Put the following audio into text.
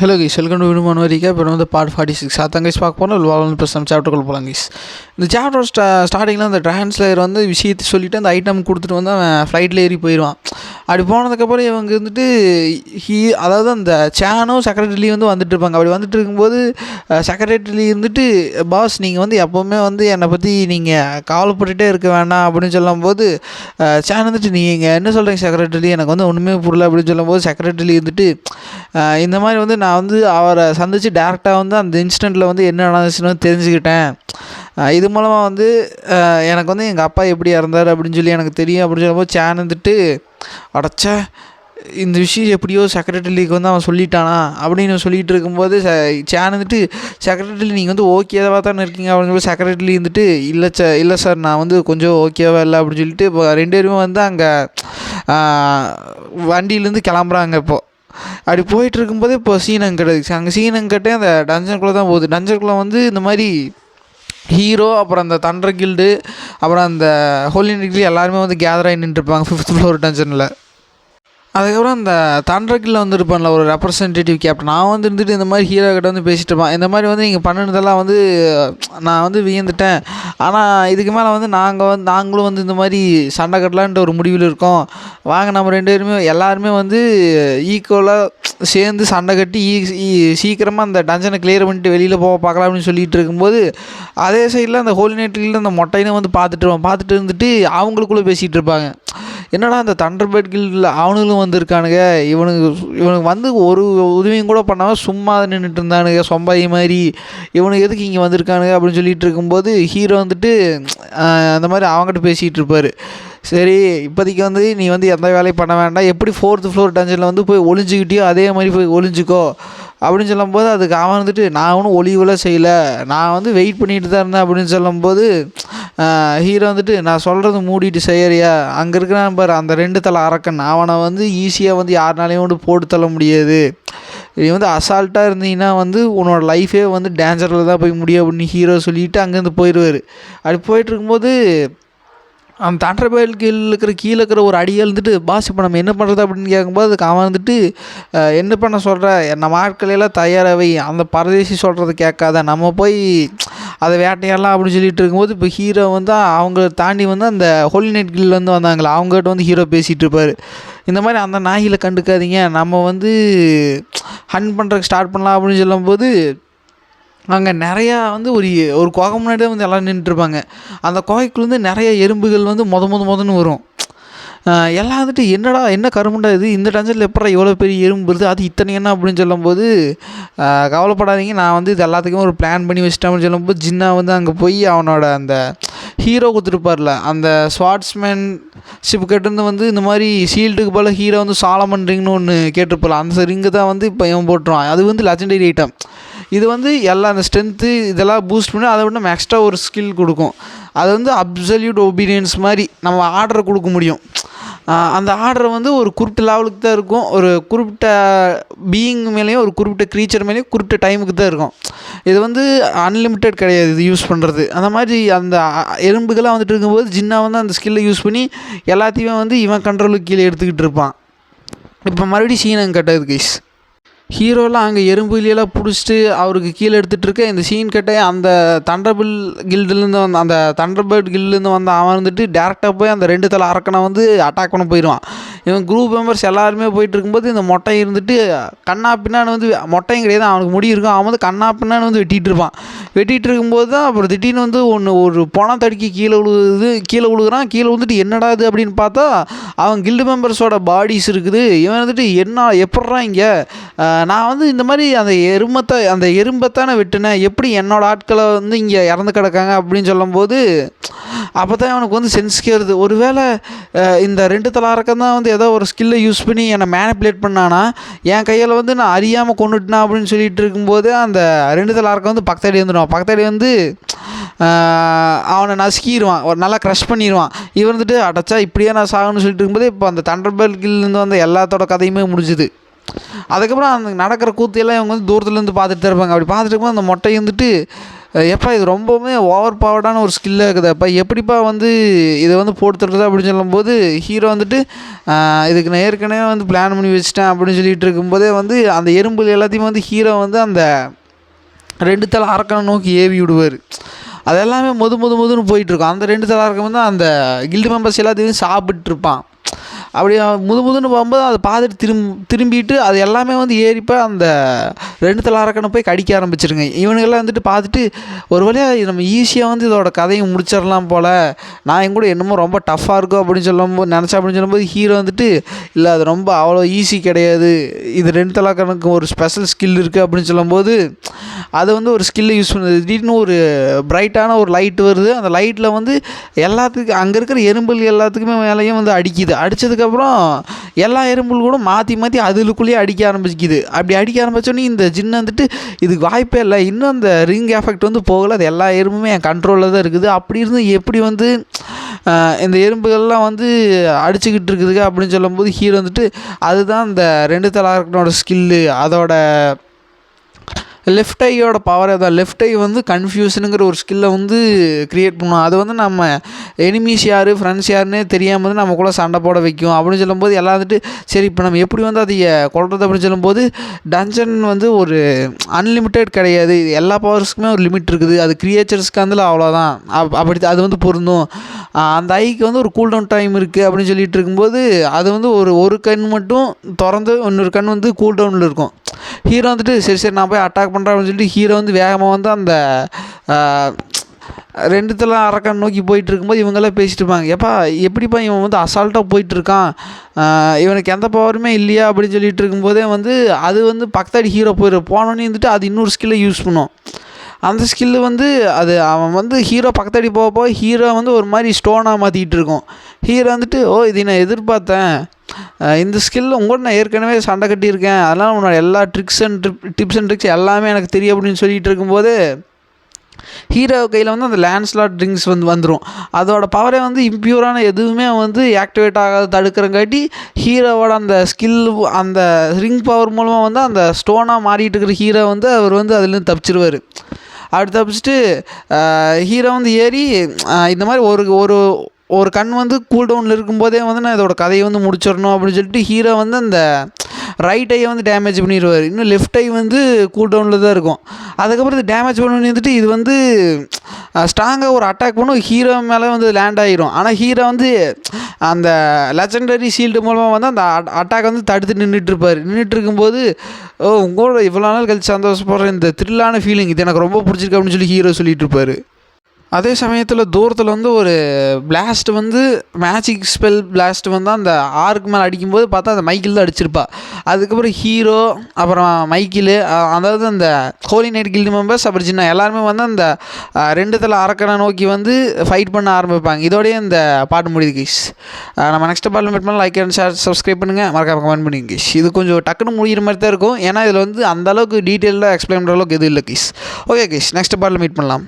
Hello guys welcome to விடுமான வரைக்கும் இப்போ வந்து பார்ட் ஃபார்ட்டி சிக்ஸ் அதான் கைஸ் பார்க்க போனால் வாழ்ந்து ப்ளஸ் நம்ம சாப்டருக்குள்ள போகலாம் கைஸ் இந்த சாப்டர் ஸ்டா ஸ்டார்டிங்கில் அந்த டிரான்ஸ்லேயர் வந்து விஷயத்தை சொல்லிவிட்டு அந்த ஐட்டம் கொடுத்துட்டு வந்து அவன் ஃப்ளைட்டில் ஏறி போயிடுவான் அப்படி போனதுக்கப்புறம் இவங்க வந்துட்டு ஹீ அதாவது அந்த சேனும் செக்ரட்டரி வந்து வந்துட்டு இருப்பாங்க. அப்படி வந்துட்டு இருக்கும்போது செக்ரட்டரி இருந்துட்டு பாஸ் நீங்கள் வந்து எப்போவுமே வந்து என்னை பற்றி நீங்கள் கவலைப்பட்டுகிட்டே இருக்க வேண்டாம். அப்படின்னு சொல்லும்போது சேன் வந்துட்டு நீங்கள் என்ன சொல்கிறீங்க செக்ரட்டரி எனக்கு வந்து ஒன்றுமே புரியல. அப்படின்னு சொல்லும்போது செக்ரட்டரி இருந்துட்டு இந்த மாதிரி வந்து நான் வந்து அவரை சந்தித்து டேரெக்டாக வந்து அந்த இன்சிடெண்ட்டில் வந்து என்ன நடந்துச்சுன்னு தெரிஞ்சுக்கிட்டேன். இது மூலமாக வந்து எனக்கு வந்து எங்கள் அப்பா எப்படி இறந்தார் அப்படின்னு சொல்லி எனக்கு தெரியும் அப்படின்னு சொல்லும்போது சேனந்துட்டு அடைச்ச இந்த விஷயம் எப்படியோ செக்ரட்டரிக்கு வந்து அவன் சொல்லிட்டானா அப்படின்னு சொல்லிகிட்டு இருக்கும்போது ச வந்துட்டு செக்ரட்டரி நீங்கள் வந்து ஓகேவாக தானே இருக்கீங்க அப்படின்னு சொல்லி செக்ரட்டரி இருந்துட்டு இல்லை ச இல்லை சார் நான் வந்து கொஞ்சம் ஓகேவா இல்லை அப்படின்னு சொல்லிட்டு இப்போ ரெண்டு பேருமே வந்து அங்கே வண்டியிலேருந்து கிளம்புறாங்க இப்போது அப்படி போயிட்டு இருக்கும்போது இப்போ சீனங்கட்டு அங்கே சீனங்கட்டே அந்த டஞ்சனுக்குள்ளே தான் போகுது. டஞ்சனுக்குள்ளே வந்து இந்த மாதிரி ஹீரோ அப்புறம் அந்த தண்டர் கில்டு அப்புறம் அந்த ஹோலி டிகிரி எல்லாருமே வந்து கேதர் ஆகி நின்றுருப்பாங்க ஃபிஃப்த் ஃப்ளோர் டென்ஷனில் அதுக்கப்புறம் அந்த தண்டர்கில் வந்து இருப்பான்ல ஒரு ரெப்ரசன்டேட்டிவ் கேப்டன் நான் வந்து இருந்துட்டு இந்த மாதிரி ஹீரோ கிட்ட வந்து பேசிட்டு இருப்பான். இந்த மாதிரி வந்து நீங்கள் பண்ணினதெல்லாம் வந்து நான் வந்து வியந்துட்டேன். ஆனால் இதுக்கு மேலே வந்து நாங்கள் வந்து நாங்களும் வந்து இந்த மாதிரி சண்டை கட்டலான்ட்டு ஒரு முடிவில் இருக்கோம். வாங்க நம்ம ரெண்டு பேருமே எல்லாருமே வந்து ஈக்குவலாக சேர்ந்து சண்டை கட்டி ஈ- சீக்கிரமாக அந்த டஞ்சனை கிளியர் பண்ணிட்டு வெளியில் போக பார்க்கலாம் அப்படின்னு சொல்லிட்டு இருக்கும்போது அதே சைடில் அந்த ஹோலி நைட்டில் அந்த மொட்டையினை வந்து பார்த்துட்டு பார்த்துட்டு இருந்துட்டு அவங்களுக்குள்ளே பேசிகிட்டு இருப்பாங்க. என்னடா அந்த தண்டர்பேட் கில்டில் அவனுங்களும் வந்திருக்கானுங்க? இவனுக்கு இவனுக்கு வந்து ஒரு உதவியும் கூட பண்ணாமல் சும்மா நின்றுட்டு இருந்தானுங்க சொம்பாயி மாதிரி. இவனுக்கு எதுக்கு இங்கே வந்திருக்கானுங்க அப்படின்னு சொல்லிட்டு இருக்கும்போது ஹீரோ வந்துட்டு அந்த மாதிரி அவங்ககிட்ட பேசிகிட்டு இருப்பார். சரி இப்போதைக்கு வந்து நீ வந்து எந்த வேலையும் பண்ண வேண்டாம். எப்படி ஃபோர்த்து ஃப்ளோர் டஞ்சனில் வந்து போய் ஒளிஞ்சிக்கிட்டியோ அதே மாதிரி போய் ஒளிஞ்சுக்கோ. அப்படின்னு சொல்லும்போது அதுக்கு அவன் வந்துட்டு நான் ஒன்றும் ஒளிவெல்லாம் செய்யலை. நான் வந்து வெயிட் பண்ணிட்டு தான் இருந்தேன் அப்படின்னு சொல்லும்போது ஹீரோ வந்துட்டு நான் சொல்கிறது மூடிட்டு செய்யறியா? அங்கே இருக்கிறான் பாரு அந்த ரெண்டு தலை அரக்கன். அவனை வந்து ஈஸியாக வந்து யாருனாலையும் வந்து போட்டு தள்ள முடியாது. நீ வந்து அசால்ட்டாக இருந்தீங்கன்னா வந்து உன்னோட லைஃபே வந்து டேஞ்சரில் தான் போய் முடியும் அப்படின்னு ஹீரோ சொல்லிட்டு அங்கேருந்து போயிடுவார் அப்படி போயிட்டு இருக்கும்போது அந்த தண்டர் கீழே இருக்கிற கீழே இருக்கிற ஒரு அடியை இருந்துட்டு பாஸ் இப்போ நம்ம என்ன பண்ணுறது அப்படின்னு கேட்கும்போது அதுக்கு அவன் வந்துட்டு என்ன பண்ண சொல்கிற நம்ம ஆட்களையெல்லாம் தயாராகவை அந்த பரதேசி சொல்கிறத கேட்காத. நம்ம போய் அதை வேட்டையாடலாம் அப்படின்னு சொல்லிட்டு இருக்கும்போது இப்போ ஹீரோ வந்து அவங்க தாண்டி வந்து அந்த ஹோலி நைட் கில் வந்து வந்தாங்களே அவங்ககிட்ட வந்து ஹீரோ பேசிகிட்டு இருப்பார். இந்த மாதிரி அந்த நாயில கண்டுக்காதீங்க. நம்ம வந்து ஹன் பண்ணுறதுக்கு ஸ்டார்ட் பண்ணலாம் அப்படின்னு சொல்லும்போது அங்கே நிறையா வந்து ஒரு ஒரு குகை முன்னாடியே வந்து எல்லோரும் நின்றுட்டுருப்பாங்க அந்த குகைக்குள்ளேருந்து நிறைய எறும்புகள் வந்து மொத மொத மொதன்னு வரும். எல்லாம் வந்துட்டு என்னடா என்ன கருமுண்டா இது? இந்த டஞ்சனில் எப்படா இவ்வளோ பெரிய எறும்பு வருது? அது இத்தனை என்ன அப்படின்னு சொல்லும்போது கவலைப்படாதீங்க. நான் வந்து இது எல்லாத்துக்குமே ஒரு பிளான் பண்ணி வச்சிட்டேன் அப்படின்னு சொல்லும்போது ஜின்னா வந்து அங்கே போய் அவனோட அந்த ஹீரோ கொடுத்துருப்பார்ல அந்த ஸ்வாட்ஸ்மேன் ஷிப் கிட்டேருந்து வந்து இந்த மாதிரி ஷீல்டுக்கு போல் ஹீரோ வந்து சாலமன் ரிங்னு ஒன்று கேட்டிருப்பார் அந்த ரிங்கு தான் வந்து இப்போ இவன் போட்டுருவான். அது வந்து லெஜண்டரி ஐட்டம் இது வந்து எல்லா அந்த ஸ்ட்ரென்த்து இதெல்லாம் பூஸ்ட் பண்ணி அதை விட நம்ம எக்ஸ்ட்ரா ஒரு ஸ்கில் கொடுக்கும். அது வந்து அப்சல்யூட் ஒபீடியன்ஸ் மாதிரி நம்ம ஆர்டர் கொடுக்க முடியும். அந்த ஆர்டர் வந்து ஒரு குறிப்பிட்ட லெவலுக்கு தான் இருக்கும். ஒரு குறிப்பிட்ட பீயிங் மேலேயும் ஒரு குறிப்பிட்ட க்ரீச்சர் மேலேயும் குறிப்பிட்ட டைமுக்கு தான் இருக்கும். இது வந்து அன்லிமிட்டெட் கிடையாது. இது யூஸ் பண்ணுறது அந்த மாதிரி அந்த எறும்புகளாக வந்துட்டு இருக்கும்போது ஜின்னா வந்து அந்த ஸ்கில்லை யூஸ் பண்ணி எல்லாத்தையுமே வந்து இவன் கண்ட்ரோலுக்கு கீழே எடுத்துக்கிட்டு இருப்பான். இப்போ மறுபடியும் சீனம் கட்டது கைஸ் ஹீரோலாம் அங்கே எறும்புலியெல்லாம் பிடிச்சிட்டு அவருக்கு கீழே எடுத்துகிட்டு இருக்க இந்த சீன் கட்டே அந்த தண்டர்பில் கில்டுலேருந்து வந்த அந்த தண்டர்பர்ட் கில்டுலேருந்து வந்த அவன் வந்துட்டு டேரெக்டாக போய் அந்த ரெண்டு தலை அரக்கனை வந்து அட்டாக் பண்ண போயிடுவான் இவன் குரூப் மெம்பர்ஸ் எல்லாருமே போயிட்டு இருக்கும்போது இந்த மொட்டை இருந்துட்டு கண்ணா பின்னான்னு வந்து மொட்டையும் கிடையாது அவனுக்கு முடி இருக்கும். அவன் வந்து கண்ணா பின்னான்னு வந்து வெட்டிகிட்டு இருப்பான். வெட்டிகிட்டு இருக்கும்போது தான் அப்புறம் திடீர்னு வந்து ஒன்று ஒரு பணம் தடுக்கி கீழே விழுகுது கீழே விழுகுறான். கீழே விழுந்துட்டு என்னடா இது அப்படின்னு பார்த்தா அவன் கில்டு மெம்பர்ஸோட பாடிஸ் இருக்குது. இவன் வந்துட்டு என்ன எப்பட்றா இங்கே? நான் வந்து இந்த மாதிரி அந்த எருமத்தை அந்த எறும்பத்தானே வெட்டினேன். எப்படி என்னோட ஆட்களை வந்து இங்கே இறந்து கிடக்காங்க அப்படின்னு சொல்லும்போது அப்போ தான் அவனுக்கு வந்து சென்ஸ் கேருது ஒருவேளை இந்த ரெண்டு தலாரக்கம் தான் வந்து ஏதோ ஒரு ஸ்கில்லை யூஸ் பண்ணி என்னை மேனிப்புலேட் பண்ணானா என் கையில் வந்து நான் அறியாமல் கொண்டுட்டேனா அப்படின்னு சொல்லிட்டு இருக்கும்போது அந்த ரெண்டு தலாரக்கம் வந்து பக்கத்தாடி வந்துடுவான் பக்கத்தாடி வந்து அவனை நசுக்கிடுவான் ஒரு நல்லா க்ரஷ் பண்ணிடுவான் இவன் வந்துட்டு அடைச்சா இப்படியே நான் சாகணும்னு சொல்லிட்டு இருக்கும்போது இப்போ அந்த தண்டர்பெல்கிலேருந்து வந்த எல்லாத்தோட கதையுமே முடிஞ்சுது. அதுக்கப்புறம் அந்த நடக்கிற கூத்தையெல்லாம் இவங்க வந்து தூரத்துலேருந்து பார்த்துட்டு தான் இருப்பாங்க. அப்படி பார்த்துட்டு இருக்கும்போது அந்த மொட்டை வந்துட்டு எப்பா இது ரொம்பவுமே ஓவர் பவர்டான ஒரு ஸ்கில்லாக இருக்குதுப்பா எப்படிப்பா வந்து இதை வந்து போட்டு அப்படின்னு சொல்லும்போது ஹீரோ வந்துட்டு இதுக்கு நான் ஏற்கனவே வந்து பிளான் பண்ணி வச்சுட்டேன் அப்படின்னு சொல்லிட்டு இருக்கும்போதே வந்து அந்த எறும்புகள் எல்லாத்தையும் வந்து ஹீரோ வந்து அந்த ரெண்டு தலை அரக்கனை நோக்கி ஏவி விடுவார். அது எல்லாமே முது முது முதுன்னு போயிட்டுருக்கும் அந்த ரெண்டு தலை அரக்கன் வந்து அந்த கில்டு மெம்பர்ஸ் எல்லாத்தையும் சாப்பிட்ருப்பான் அப்படி முது முதுன்னு போகும்போது அதை பார்த்துட்டு திரும் திரும்பிட்டு அது எல்லாமே வந்து ஏறிப்போ அந்த ரெண்டு தலாரக்கனை போய் கடிக்க ஆரம்பிச்சிருங்க. இவனுங்கெல்லாம் வந்துட்டு பார்த்துட்டு ஒரு வழியாக நம்ம ஈஸியாக வந்து இதோட கதையை முடிச்சிடலாம் போல். நான் என் கூட என்னமோ ரொம்ப டஃப்பாக இருக்கும் அப்படின்னு சொல்லும்போது நினச்சா அப்படின்னு சொல்லும்போது ஹீரோ வந்துட்டு இல்லை அது ரொம்ப அவ்வளோ ஈஸி கிடையாது. இது ரெண்டு தலாக்கனுக்கு ஒரு ஸ்பெஷல் ஸ்கில் இருக்குது அப்படின்னு சொல்லும்போது அது வந்து ஒரு ஸ்கில்லை யூஸ் பண்ணுது. திடீர்னு ஒரு பிரைட்டான ஒரு லைட் வருது. அந்த லைட்டில் வந்து எல்லாத்துக்கும் அங்கே இருக்கிற எறும்புகள் எல்லாத்துக்குமே மேலேயும் வந்து அடிக்குது. அடித்ததுக்கு அதுக்கப்புறம் எல்லா எறும்புகள் கூட மாற்றி மாற்றி அதுக்குள்ளேயே அடிக்க ஆரம்பிக்குது அப்படி அடிக்க ஆரம்பித்தோடனே இந்த ஜின்னு வந்துட்டு இதுக்கு வாய்ப்பே இல்லை. இன்னும் அந்த ரிங் எஃபெக்ட் வந்து போகலை. அது எல்லா எறும்புமே என் கண்ட்ரோலில் தான் இருக்குது. அப்படி இருந்து எப்படி வந்து இந்த எறும்புகள்லாம் வந்து அடிச்சுக்கிட்டு இருக்குதுங்க அப்படின்னு சொல்லும்போது ஹீரோ வந்துட்டு அதுதான் இந்த ரெண்டு தலாக்கனோட ஸ்கில்லு அதோட லெஃப்ட் ஐயோட பவர் அதான் லெஃப்ட் ஐ வந்து கன்ஃபியூஷனுங்கிற ஒரு ஸ்கில்லை வந்து க்ரியேட் பண்ணும். அது வந்து நம்ம எனிமீஸ் யார் ஃப்ரெண்ட்ஸ் யாருன்னே தெரியாமல் வந்து நம்ம கூட சண்டை போட வைக்கும். அப்படின்னு சொல்லும்போது எல்லாம் வந்துட்டு சரி இப்போ நம்ம எப்படி வந்து அதை கொள்றது அப்படின்னு சொல்லும்போது டஞ்சன் வந்து ஒரு அன்லிமிட்டெட் கிடையாது. எல்லா பவர்ஸ்க்குமே ஒரு லிமிட் இருக்குது. அது க்ரியேச்சர்ஸ்க்கு வந்து அவ்வளோதான் அப் அப்படி அது வந்து பொருந்தும். அந்த ஐக்கு வந்து ஒரு கூல்டவுன் டைம் இருக்குது அப்படின்னு சொல்லிட்டு இருக்கும்போது அது வந்து ஒரு ஒரு கண் மட்டும் திறந்து இன்னொரு கண் வந்து கூல்டவுனில் இருக்கும். ஹீரோ வந்துட்டு சரி சரி நான் போய் அட்டாக் பண்ணுறேன் அப்படின்னு சொல்லிட்டு ஹீரோ வந்து வேகமாக வந்து அந்த ஆஹ், ரெண்டுத்தெல்லாம் அரக்கன் நோக்கி போயிட்டு இருக்கும்போது இவங்கெல்லாம் பேசிட்டு இருப்பாங்க. எப்பா எப்படிப்பா இவன் வந்து அசால்ட்டாக போயிட்டு இருக்கான்? இவனுக்கு எந்த பவருமே இல்லையா அப்படின்னு சொல்லிட்டு இருக்கும்போதே வந்து அது வந்து பக்கத்தாடி ஹீரோ போயிடும் போனோன்னே வந்துட்டு அது இன்னொரு ஸ்கில்லை யூஸ் பண்ணும். அந்த ஸ்கில்லு வந்து அது அவன் வந்து ஹீரோ பக்கத்தாடி போக போக ஹீரோ வந்து ஒரு மாதிரி ஸ்டோனாக மாற்றிக்கிட்டு இருக்கும். ஹீரோ வந்துட்டு ஓ இதை நான் எதிர்பார்த்தேன். இந்த ஸ்கில் உங்கள்கிட்ட நான் ஏற்கனவே சண்டை கட்டியிருக்கேன். அதனால் உன்னோட எல்லா tricks and trip tips and tricks எல்லாமே எனக்கு தெரியும் அப்படின்னு சொல்லிட்டு இருக்கும்போது ஹீரோ கையில் வந்து அந்த லேண்ட்ஸ்லாட் ட்ரிங்க்ஸ் வந்து வந்துடும் அதோட பவரே வந்து இம்ப்யூரான எதுவுமே வந்து ஆக்டிவேட் ஆகாத தடுக்கிறங்காட்டி ஹீரோவோட அந்த ஸ்கில் அந்த ரிங் பவர் மூலமாக வந்து அந்த ஸ்டோனாக மாறிட்டு இருக்கிற ஹீரோ வந்து அவர் வந்து அதுலேருந்து தப்பிச்சிருவார். அப்படி தப்பிச்சுட்டு ஹீரோ வந்து ஏறி இந்த மாதிரி ஒரு ஒரு ஒரு கண் வந்து கூல் டவுனில் இருக்கும்போதே வந்து நான் இதோட கதையை வந்து முடிச்சிடணும் அப்படின்னு சொல்லிட்டு ஹீரோ வந்து அந்த ரைட் ஐயை வந்து டேமேஜ் பண்ணிடுவார். இன்னும் லெஃப்ட் ஐ வந்து கூல் டவுனில் தான் இருக்கும். அதுக்கப்புறம் இது டேமேஜ் பண்ணி வந்துட்டு இது வந்து ஸ்ட்ராங்காக ஒரு அட்டாக் பண்ணும் ஹீரோ மேலே வந்து லேண்ட் ஆகிரும் ஆனால் ஹீரோ வந்து அந்த லெஜண்டரி ஷீல்டு மூலமாக வந்து அந்த அட்டாக் வந்து தடுத்து நின்றுட்டு இருப்பார் நின்றுட்டு இருக்கும்போது ஓ உங்களோட இவ்வளோ நாள் கழிச்சு சந்தோஷப்படுற இந்த த்ரில்லான ஃபீலிங் இது எனக்கு ரொம்ப பிடிச்சிருக்கு அப்படின்னு சொல்லி ஹீரோ சொல்லிட்டு இருப்பார் அதே சமயத்தில் தூரத்தில் வந்து ஒரு பிளாஸ்ட் வந்து மேஜிக் ஸ்பெல் பிளாஸ்ட் வந்து அந்த ஆறுக்கு மேலே அடிக்கும்போது பார்த்தா அந்த மைக்கிள் தான் அடிச்சிருப்பா. அதுக்கப்புறம் ஹீரோ அப்புறம் மைக்கில் அதாவது அந்த ஹோலி நைட் கில்டு மெம்பர்ஸ் அப்புறம் சின்ன எல்லாருமே வந்து அந்த ரெண்டு தலை அரக்கனை நோக்கி வந்து ஃபைட் பண்ண ஆரம்பிப்பாங்க. இதோடய இந்த பாட்டு முடியுது கைஸ் நம்ம நெக்ஸ்ட் பாட்டில் மீட் பண்ணலாம். லைக் அண்ட் ஷேர் சப்ஸ்கிரைப் பண்ணுங்கள் மறக்காம கமெண்ட் பண்ணுங்க கைஸ் இது கொஞ்சம் டக்குன்னு முடிகிற மாதிரி தான் இருக்கும். ஏன்னா இதில் வந்து அந்த அளவுக்கு டீட்டெயிலாக எக்ஸ்பிளைன் பண்ணுற அளவுக்கு எதுவும் இல்லை கைஸ் ஓகே கைஸ் நெக்ஸ்ட் பாட்டில் மீட் பண்ணலாம்.